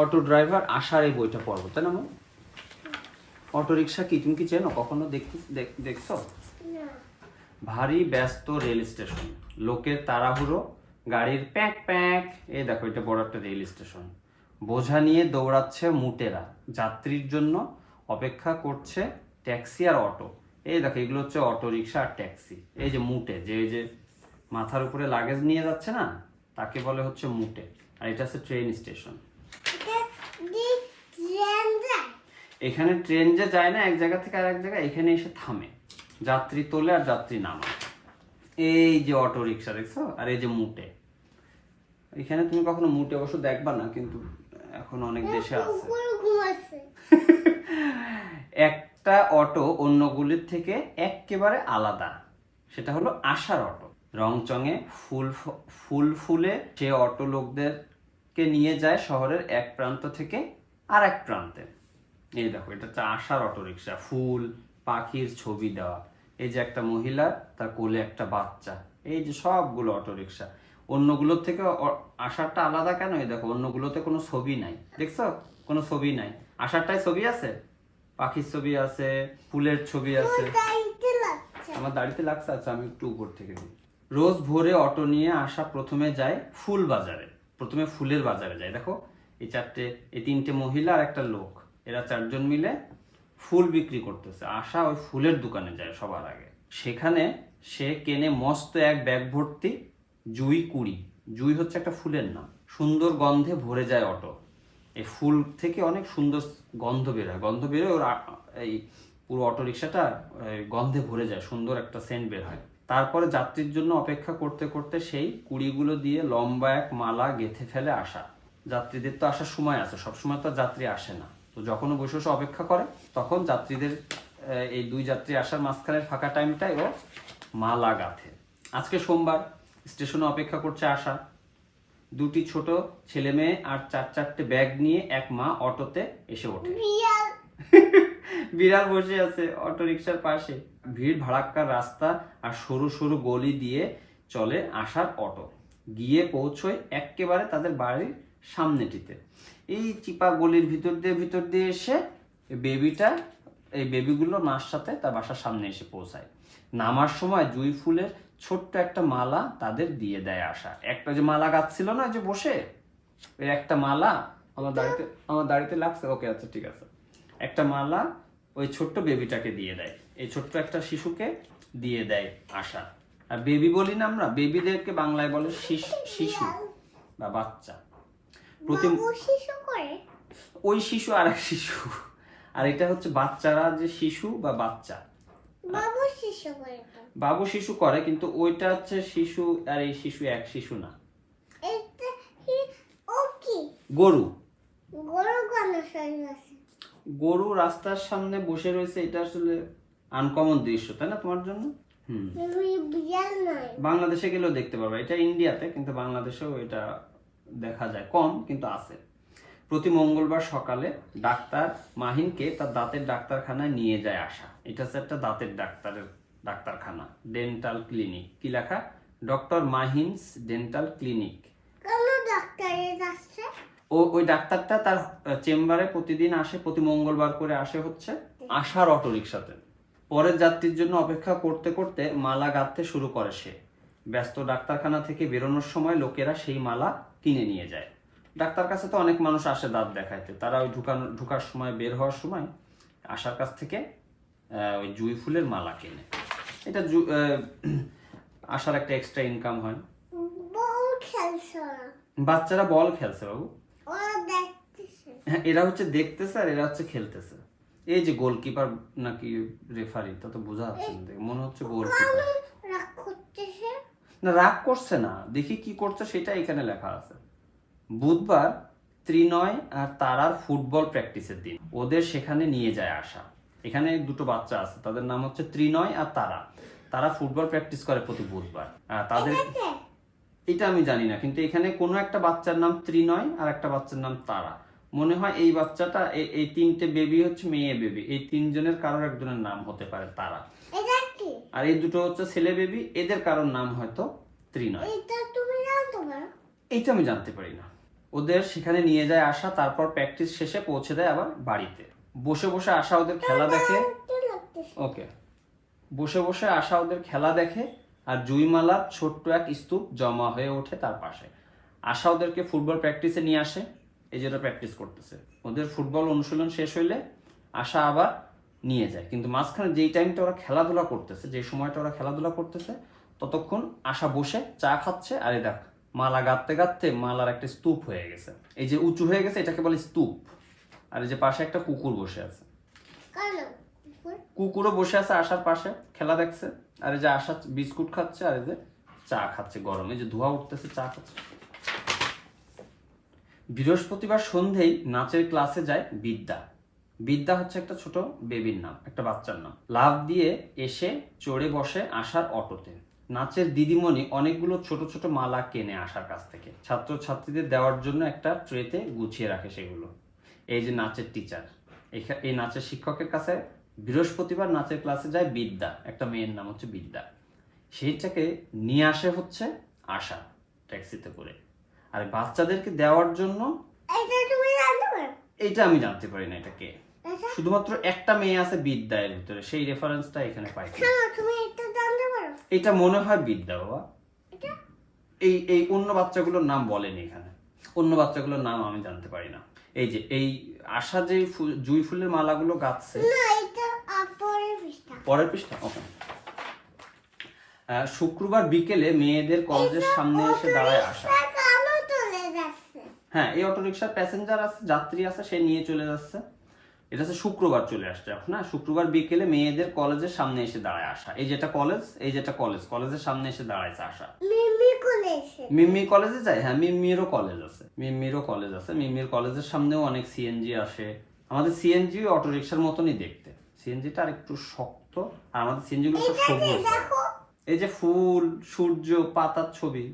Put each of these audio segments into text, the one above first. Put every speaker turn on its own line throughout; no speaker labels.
Auto driver আসার এই বইটা পড়ব তাই না মা? অটো রিক্সা কি তুমি কি চেনো? কখনো দেখছ? ভারী ব্যস্ত রেল স্টেশন। লোকের তাড়াহুড়ো গাড়ির প্যাক প্যাক। এই দেখো এটা বড় একটা রেল স্টেশন। বোঝা নিয়ে দৌড়াচ্ছে মুটেরা। যাত্রীর জন্য অপেক্ষা করছে ট্যাক্সি আর অটো। এই দেখো এগুলো হচ্ছে অটো রিক্সা আর ট্যাক্সি। এই যে মুটে যে এই যে মাথার উপরে লাগেজ নিয়ে যাচ্ছে না তাকে বলে হচ্ছে মুটে। আর এটা হচ্ছে ট্রেন স্টেশন। এখানে ট্রেন যে যায় না এক জায়গা থেকে আর এক জায়গায় এখানে এসে থামে। যাত্রী তোলে আর যাত্রী নামায়। এই যে অটো রিক্সা দেখছ? আর এই যে মুটে। এখানে তুমি কখনো মুটে অবশ্য দেখবা না কিন্তু এখন অনেক দেশে আছে। একটা অটো অন্যগুলির থেকে একেবারে আলাদা। সেটা হলো আশার অটো। রংচঙে ফুল ফুল ফুলে সে অটো লোকদেরকে নিয়ে যায় শহরের এক প্রান্ত থেকে আর এক প্রান্তে। এই দেখো এটা হচ্ছে আশার অটো রিক্সা ফুল পাখির ছবি দেওয়া। এই যে একটা মহিলা তার কোলে একটা বাচ্চা। এই যে সবগুলো অটো রিক্সা অন্যগুলোর থেকে আশারটা আলাদা কেন? এই দেখো অন্যগুলোতে কোনো ছবি নাই। দেখছ? কোনো ছবি নাই। আশারটায় ছবি আছে? পাখির ছবি আছে ফুলের ছবি আছে। আমার দাড়িতে লাগছে। আচ্ছা আমি একটু উপর থেকে রোজ ভোরে অটো নিয়ে আসা প্রথমে যায় ফুল বাজারে। প্রথমে ফুলের বাজারে যায়। দেখো, এই চারটে, এই তিনটে মহিলা আর একটা লোক, এরা চারজন মিলে ফুল বিক্রি করতেছে। আশা ওই ফুলের দোকানে যায় সবার আগে। সেখানে সে কেনে মস্ত এক ব্যাগ ভর্তি জুই কুড়ি। জুই হচ্ছে একটা ফুলের নাম। সুন্দর গন্ধে ভরে যায় অটো। এই ফুল থেকে অনেক সুন্দর গন্ধ বের হয়। গন্ধ বেরোয় ওর এই পুরো অটো রিক্সাটা গন্ধে ভরে যায়। সুন্দর একটা সেন্ট বের হয়। তারপরে যাত্রীর জন্য অপেক্ষা করতে করতে সেই কুড়িগুলো দিয়ে লম্বা এক মালা গেথে ফেলে আসা। যাত্রীদের তো আসার সময় আছে সবসময় তো যাত্রী আসে না। তো যখন বসে বসে অপেক্ষা করে তখন যাত্রীদের এই দুই যাত্রী আসার মাঝখানের ফাঁকা টাইমটাই ও মালা গাঁথে। আজকে সোমবার স্টেশনে অপেক্ষা করছে আশা। দুটি ছোট ছেলে মেয়ে আর চার চারটে ব্যাগ নিয়ে এক মা অটোতে এসে ওঠে।
বিড়াল।
বিড়াল বসে আছে অটো রিক্সার পাশে। ভিড় ভাড়াক্কার রাস্তা আর সরু সরু গলি দিয়ে চলে আসার অটো। গিয়ে পৌঁছয় একেবারে তাদের বাড়ির সামনেটিতে। এই চিপা গলির ভিতর দিয়ে ভিতর দিয়ে এসে বেবিটা, এই বেবিগুলো মার সাথে তার বাসার সামনে এসে পৌঁছায়। নামার সময় জুই ফুলের ছোট্ট একটা মালা তাদের দিয়ে দেয় আশা। একটা যে মালা গাছ ছিল না যে বসে ওই একটা মালা আমার দাড়িতে আমার দাড়িতে লাগছে। ওকে আচ্ছা ঠিক আছে। একটা মালা ওই ছোট্ট বেবিটাকে দিয়ে দেয়। এই ছোট্ট একটা শিশুকে দিয়ে দেয় আশা। আর বেবি বলি না আমরা বেবিদেরকে বাংলায় বলে শিশু বা বাচ্চা। প্রতি
শিশু করে?
ওই শিশু আর এক শিশু। আর এটা হচ্ছে বাচ্চারা যে শিশু বা বাচ্চা।
বাবু শিশু করে
বাবু শিশু করে কিন্তু ওইটা হচ্ছে শিশু আর এই শিশু এক শিশু না। গরু।
গরু
রাস্তার সামনে বসে রয়েছে এটা আসলে আনকমন দৃশ্য তাই না তোমার জন্য? হুম। বাংলাদেশে গেলেও দেখতে পারবে এটা ইন্ডিয়াতে কিন্তু বাংলাদেশেও এটা দেখা যায়। কম কিন্তু আছে। প্রতি মঙ্গলবার সকালে ডাক্তার মাহিনকে তার দাঁতের ডাক্তারখানায় নিয়ে যায় আসা। এটা হচ্ছে একটা দাঁতের ডাক্তারের ডাক্তারখানা ডেন্টাল ক্লিনিক কি লেখা? ডক্টর মাহিনস ডেন্টাল ক্লিনিক ও ওই ডাক্তারটা তার চেম্বারে প্রতিদিন আসে প্রতি মঙ্গলবার করে আসে হচ্ছে আশার অটো পরের যাত্রীর জন্য অপেক্ষা করতে করতে মালা গাঁথতে শুরু করে সে। ব্যস্ত ডাক্তারখানা থেকে বেরোনোর সময় লোকেরা সেই মালা কিনে নিয়ে যায়। ডাক্তার কাছে তো অনেক মানুষ আসে দাঁত দেখাইতে। তারা ওই ঢুকানো ঢুকার সময় বের হওয়ার সময় আশার কাছ থেকে ওই জুই ফুলের মালা কেনে। এটা আশার একটা এক্সট্রা ইনকাম হয়। বাচ্চারা বল খেলছে বাবু। হ্যাঁ এরা হচ্ছে দেখতেছে আর এরা হচ্ছে খেলতেছে। এই যে গোলকিপার নাকি রেফারি তা তো বোঝা যাচ্ছে না দেখে। মনে হচ্ছে গোলকিপার। না রাগ করছে না। দেখি কি করছে সেটা এখানে লেখা আছে। বুধবার ত্রিনয় আর তারার ফুটবল প্র্যাকটিসের দিন। ওদের সেখানে নিয়ে যায় আসা। এখানে দুটো বাচ্চা আছে তাদের নাম হচ্ছে ত্রিনয় আর তারা। তারা ফুটবল প্র্যাকটিস করে প্রতি বুধবার। আর তাদের এটা আমি জানি না কিন্তু এখানে কোনো একটা বাচ্চার নাম ত্রিনয় আর একটা বাচ্চার নাম তারা। মনে হয় এই বাচ্চাটা এই- তিনটে বেবি হচ্ছে মেয়ে বেবি এই তিনজনের কারোর একজনের নাম হতে পারে তারা। আর এই দুটো হচ্ছে ছেলে বেবি এদের কারোর নাম হয়তো ত্রিনয়। এইটা আমি জানতে পারি না। ওদের সেখানে নিয়ে যায় আশা তারপর প্র্যাকটিস শেষে পৌঁছে দেয় আবার বাড়িতে। বসে বসে আশা ওদের খেলা দেখে। ওকে। বসে বসে আশা ওদের খেলা দেখে আর জুইমালার ছোট্ট এক স্তূপ জমা হয়ে ওঠে তার পাশে। আশা ওদেরকে ফুটবল প্র্যাকটিসে নিয়ে আসে। এই যেটা প্র্যাকটিস করতেছে। ওদের ফুটবল অনুশীলন শেষ হইলে আশা আবার নিয়ে যায়। কিন্তু মাঝখানে যেই টাইমটা ওরা খেলাধুলা করতেছে যে সময়টা ওরা খেলাধুলা করতেছে ততক্ষণ আশা বসে চা খাচ্ছে আর দেখ মালা গাঁথতে গাঁথতে মালার একটা স্তূপ হয়ে গেছে। এই যে উঁচু হয়ে গেছে এটাকে বলে স্তূপ। আর এই যে পাশে একটা কুকুর বসে আছে। কুকুরও বসে আছে আশার পাশে খেলা দেখছে। আর এই যে আশা বিস্কুট খাচ্ছে আর এই যে চা খাচ্ছে গরমে। যে ধোয়া উঠতেছে চা খাচ্ছে। বৃহস্পতিবার সন্ধেই নাচের ক্লাসে যায় বিদ্যা। বিদ্যা হচ্ছে একটা ছোট বেবির নাম, একটা বাচ্চার নাম। লাভ দিয়ে এসে চড়ে বসে আশার অটোতে। নাচের দিদিমণি অনেকগুলো ছোট ছোট মালা কেনে আসার কাছ থেকে। ছাত্র ছাত্রীদের দেওয়ার জন্য একটা ট্রেতে গুছিয়ে রাখে সেগুলো। এই যে নাচের টিচার এই নাচের শিক্ষকের কাছে বৃহস্পতিবার নাচের ক্লাসে যায় বিদ্যা। একটা মেয়ের নাম হচ্ছে বিদ্যা। সেইটাকে নিয়ে আসে হচ্ছে আশা, ট্যাক্সিতে করে। আর বাচ্চাদেরকে দেওয়ার জন্য
এটা
আমি জানতে পারি না এটা কে? শুধুমাত্র একটা মেয়ে আছে বিদ্যা এর ভিতরে সেই রেফারেন্সটা এখানে পাই।
এটা
মনে হয় বিদ্যা বাবা। এই এই অন্য বাচ্চাগুলোর নাম বলেনি এখানে। অন্য বাচ্চাগুলোর নাম আমি জানতে পারি না। এই যে এই আশা যে জুঁই ফুলের মালাগুলো গাচ্ছে। পরের পৃষ্ঠা। ওকে। শুক্রবার বিকেলে মেয়েদের কলেজের সামনে এসে দাঁড়ায় আসা হ্যাঁ এই অটো রিক্সার প্যাসেঞ্জার আছে যাত্রী আছে সে নিয়ে চলে যাচ্ছে। এটা হচ্ছে শুক্রবার চলে আসছে এখন না শুক্রবার বিকেলে মেয়েদের কলেজের সামনে এসে দাঁড়ায় আসা এই যেটা কলেজ এই যেটা কলেজ কলেজের সামনে এসে দাঁড়াইছে আসা মিম্মি কলেজে। যায় হ্যাঁ মিম্মিরও কলেজ আছে। মিম্মিরও কলেজ আছে। মিম্মির কলেজের সামনেও অনেক সিএনজি আসে। আমাদের সিএনজি অটো রিক্সার মতনই দেখতে। সিএনজিটা আর একটু শক্ত আর আমাদের সিএনজি গুলো সব সবুজ। এই যে ফুল সূর্য পাতার ছবি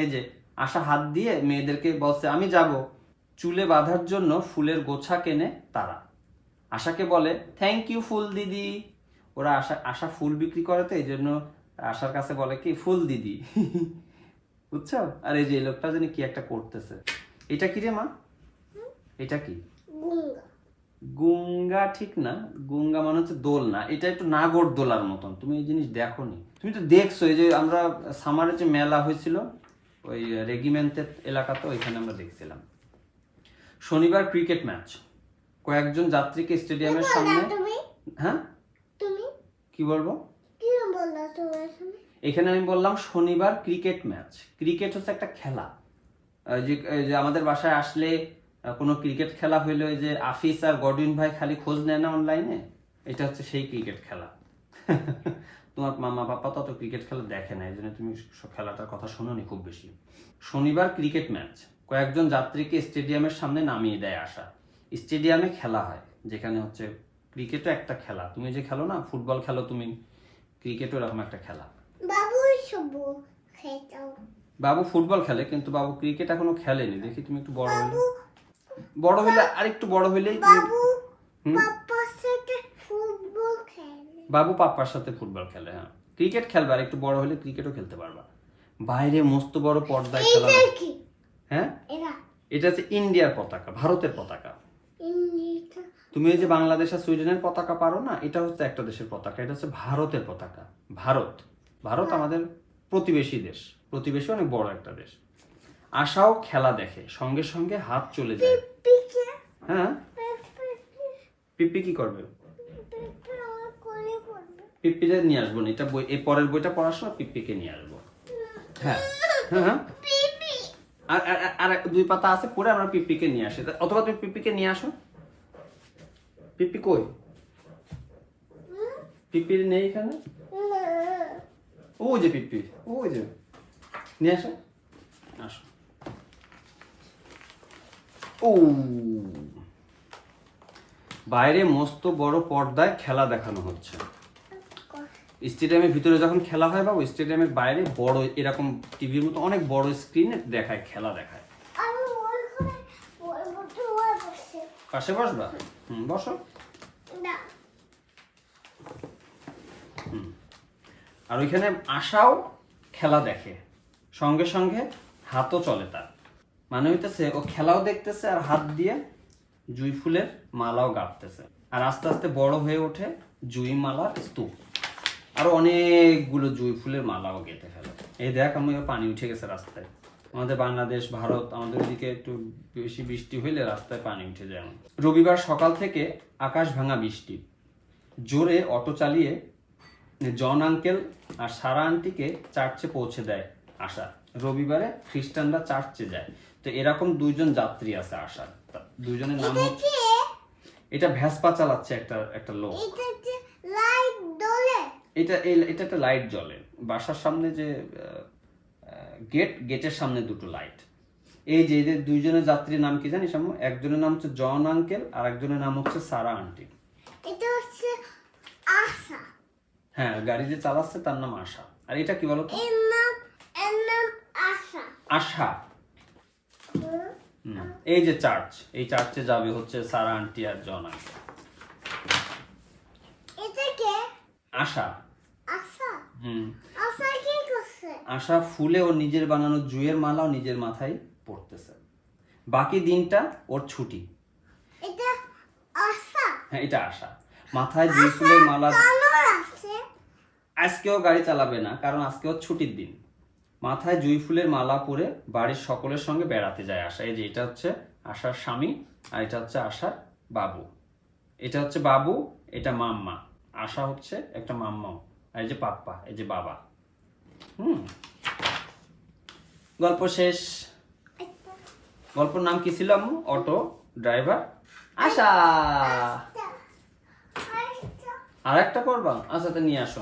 এই যে আশা হাত দিয়ে মেয়েদেরকে বলছে আমি যাব। চুলে বাঁধার জন্য ফুলের গোছা কেনে তারা। আশাকে বলে থ্যাংক ইউ ফুল দিদি। ওরা আশা আশা ফুল বিক্রি করে তো এই জন্য আশার কাছে বলে কি ফুল দিদি। বুঝছ? আর এই যে লোকটা জানি কি একটা করতেছে। এটা কি রে মা? এটা কি?
গুঙ্গা।
ঠিক না। গুঙ্গা মানে হচ্ছে দোল না এটা একটু নাগর দোলার মতন। তুমি এই জিনিস দেখোনি। তুমি তো দেখছ এই যে আমরা সামারে যে মেলা হয়েছিল ওই রেগিমেন্টের এলাকাতে ওইখানে আমরা দেখছিলাম। শনিবার ক্রিকেট ম্যাচ কয়েকজন যাত্রীকে স্টেডিয়ামের সামনে হ্যাঁ?
তুমি?
কি বলব?
এখানে?
আমি বললাম শনিবার ক্রিকেট ম্যাচ ক্রিকেট হচ্ছে একটা খেলা। যে আমাদের বাসায় আসলে কোনো ক্রিকেট খেলা হইল যে আফিস আর গডউইন ভাই খালি খোঁজ নেয় না অনলাইনে এটা হচ্ছে সেই ক্রিকেট খেলা। তোমার মামা পাপা তো অত ক্রিকেট খেলা দেখে না এই জন্য তুমি খেলাটার কথা শোনোনি খুব বেশি। শনিবার ক্রিকেট ম্যাচ কয়েকজন যাত্রীকে স্টেডিয়ামের সামনে নামিয়ে দেয় আসা স্টেডিয়ামে খেলা হয় যেখানে হচ্ছে ক্রিকেটও একটা খেলা। তুমি যে খেলো না ফুটবল খেলো তুমি ক্রিকেটও এরকম একটা খেলা।
বাবু সবু খেতাও
বাবু ফুটবল খেলে কিন্তু বাবু ক্রিকেট এখনও খেলেনি। দেখি তুমি একটু বড় হলে। বড় হলে আর একটু বড় হইলেই তুমি
বাবু
হুম?
পাপার সাথে ফুটবল খেলে
বাবু পাপ্পার সাথে ফুটবল খেলে হ্যাঁ। ক্রিকেট খেলবে আর একটু বড় হলে ক্রিকেটও খেলতে পারবা। বাইরে মস্ত বড় পর্দায় খেলা হ্যাঁ। এটা হচ্ছে ইন্ডিয়ার পতাকা ভারতের পতাকা। তুমি এই যে বাংলাদেশ আর সুইডেনের পতাকা পারো না এটা হচ্ছে একটা দেশের পতাকা এটা হচ্ছে ভারতের পতাকা। ভারত। ভারত আমাদের প্রতিবেশী দেশ। প্রতিবেশী অনেক বড় একটা দেশ। আশাও খেলা দেখে সঙ্গে সঙ্গে হাত চলে যায়। হ্যাঁ? পিপি কি করবে? পিপ্পিকে নিয়ে আসব না এটা বই এই পরের বইটা পড়ার সময় পিপ্পিকে নিয়ে আসব। হ্যাঁ। হ্যাঁ হ্যাঁ।
পিপি
আর আর- দুই পাতা আছে পরে আমরা পিপ্পিকে নিয়ে আসি। অথবা তুমি পিপ্পিকে নিয়ে আসো। পিপ্পি কই? পিপ্পি নেই এখানে? ওই যে পিপ্পি ওই যে। নিয়ে আসো। আসো। ও। বাইরে মস্ত বড় পর্দায় খেলা দেখানো হচ্ছে। স্টেডিয়ামের ভিতরে যখন খেলা হয় বাবু স্টেডিয়ামের বাইরে বড় এরকম টিভির মতো অনেক বড় স্ক্রিনে দেখায় খেলা দেখায়। পাশে বসবা? হুম বসো। আর ওইখানে আশাও খেলা দেখে। সঙ্গে সঙ্গে হাতও চলে তার। মানে হইতেছে ও খেলাও দেখতেছে আর হাত দিয়ে জুই ফুলের মালাও গাঁথতেছে। আর আস্তে আস্তে বড় হয়ে ওঠে জুই মালার স্তূপ। আর অনেকগুলো জুই ফুলের মালাও গেঁথে ফেলে। এই দেখ আমি পানি উঠে গেছে রাস্তায়। আমাদের বাংলাদেশ ভারত আমাদের ওদিকে একটু বেশি বৃষ্টি হইলে রাস্তায় পানি উঠে যায়। রবিবার সকাল থেকে আকাশ ভাঙা বৃষ্টি। জোরে অটো চালিয়ে জন আঙ্কেল আর সারা আন্টিকে চার্চে পৌঁছে দেয় আশা। রবিবারে খ্রিস্টানরা চার্চে যায়। তো এরকম দুইজন যাত্রী আছে আশার তা- দুইজনের নাম হচ্ছে এটা ভ্যাসপা চালাচ্ছে একটা একটা লোক।
এটা
এটা একটা লাইট জ্বলে। বাসার সামনে যে গেট গেটের সামনে দুটো লাইট এই যে এদের দুইজনের যাত্রীর নাম কি জানিস আম্মু? একজনের নাম হচ্ছে জন আঙ্কেল আর একজনের নাম হচ্ছে সারা আন্টি
এটা হচ্ছে আশা।
হ্যাঁ গাড়ি যে চালাচ্ছে তার নাম আশা। আর এটা কি বলো
এর নাম এর নাম আশা।
আশা। এই যে চার্চ এই চার্চে যাবে হচ্ছে সারা আন্টি আর জন আঙ্কেল
এটা কে
আশা।
আশা?
হুম।
আশা
ফুলে ও নিজের বানানো জুয়ের মালাও নিজের মাথায় পড়তেছে। বাকি দিনটা ওর ছুটি।
এটা আশা?
হ্যাঁ এটা আশা। মাথায় জুই ফুলের মালা আজকেও গাড়ি চালাবে না কারণ আজকে ওর ছুটির দিন। মাথায় জুই ফুলের মালা পরে বাড়ির সকলের সঙ্গে বেড়াতে যায় আশা। এই যে এটা হচ্ছে আশার স্বামী আর এটা হচ্ছে আশার বাবু। এটা হচ্ছে বাবু এটা মাম্মা। আশা হচ্ছে একটা মাম্মাও আর এই যে পাপ্পা এই যে বাবা। হুম। গল্প শেষ। গল্পর নাম কি ছিল আম্মু? Auto driver? আশা! আর একটা করবা? আচ্ছা তো নিয়ে আসো।